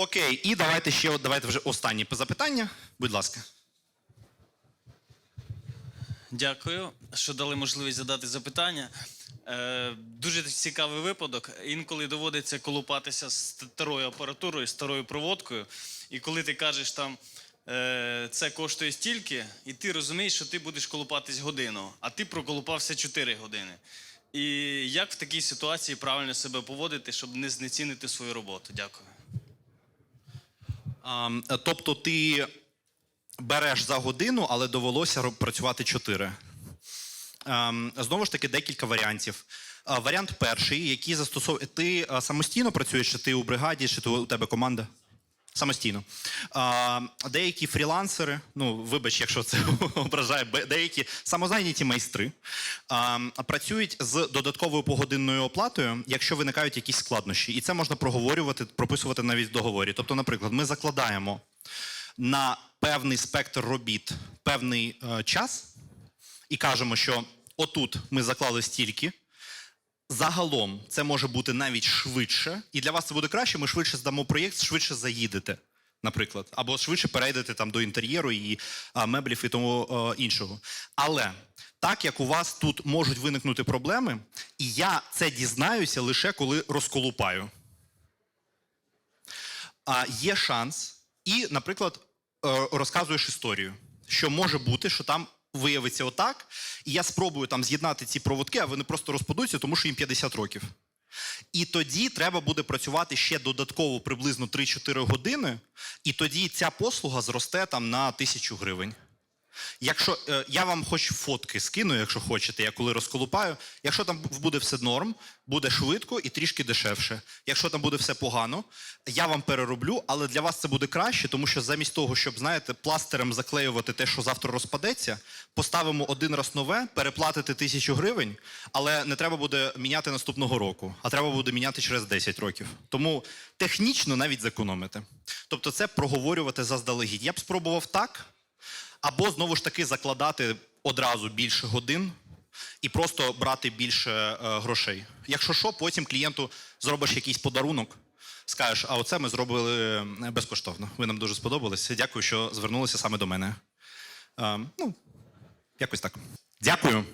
Окей, і давайте ще давайте вже останнє запитання. Будь ласка. Дякую, що дали можливість задати запитання. Е, дуже цікавий випадок. Інколи доводиться колупатися з старою апаратурою, старою проводкою. І коли ти кажеш там. е, Це коштує стільки, і ти розумієш, що ти будеш колупатись годину, а ти проколупався 4 години. І як в такій ситуації правильно себе поводити, щоб не знецінити свою роботу? Дякую. А, тобто ти береш за годину, але довелося працювати 4. Ем, Знову ж таки, декілька варіантів. Варіант перший, який застосовує. Ти самостійно працюєш, чи ти у бригаді, чи у тебе команда? Самостійно. Деякі фрілансери, ну вибач, якщо це ображає, деякі самозайняті майстри працюють з додатковою погодинною оплатою, якщо виникають якісь складнощі. І це можна проговорювати, прописувати навіть в договорі. Тобто, наприклад, ми закладаємо на певний спектр робіт певний е, час і кажемо, що отут ми заклали стільки. Загалом це може бути навіть швидше, і для вас це буде краще. Ми швидше здамо проєкт, швидше заїдете, наприклад, або швидше перейдете там до інтер'єру і а, меблів і тому е, іншого. Але так як у вас тут можуть виникнути проблеми, і я це дізнаюся лише коли розколупаю. А, є шанс, і, наприклад, е, розказуєш історію, що може бути, що там виявиться отак, і я спробую там з'єднати ці проводки, а вони просто розпадуться, тому що їм 50 років. І тоді треба буде працювати ще додатково приблизно 3-4 години, і тоді ця послуга зросте там на тисячу гривень. Якщо е, я вам хоч фотки скину, якщо хочете, я коли розколупаю. Якщо там буде все норм, буде швидко і трішки дешевше. Якщо там буде все погано, я вам перероблю, але для вас це буде краще, тому що замість того, щоб знаєте, пластером заклеювати те, що завтра розпадеться, поставимо один раз нове, переплатити тисячу гривень, але не треба буде міняти наступного року, а треба буде міняти через 10 років. Тому технічно навіть зекономити. Тобто, це проговорювати заздалегідь. Я б спробував так. Або знову ж таки закладати одразу більше годин і просто брати більше е, грошей. Якщо що, потім клієнту зробиш якийсь подарунок, скажеш, а оце ми зробили е, безкоштовно. Ви нам дуже сподобалися. Дякую, що звернулися саме до мене. Е, ну, якось так. Дякую.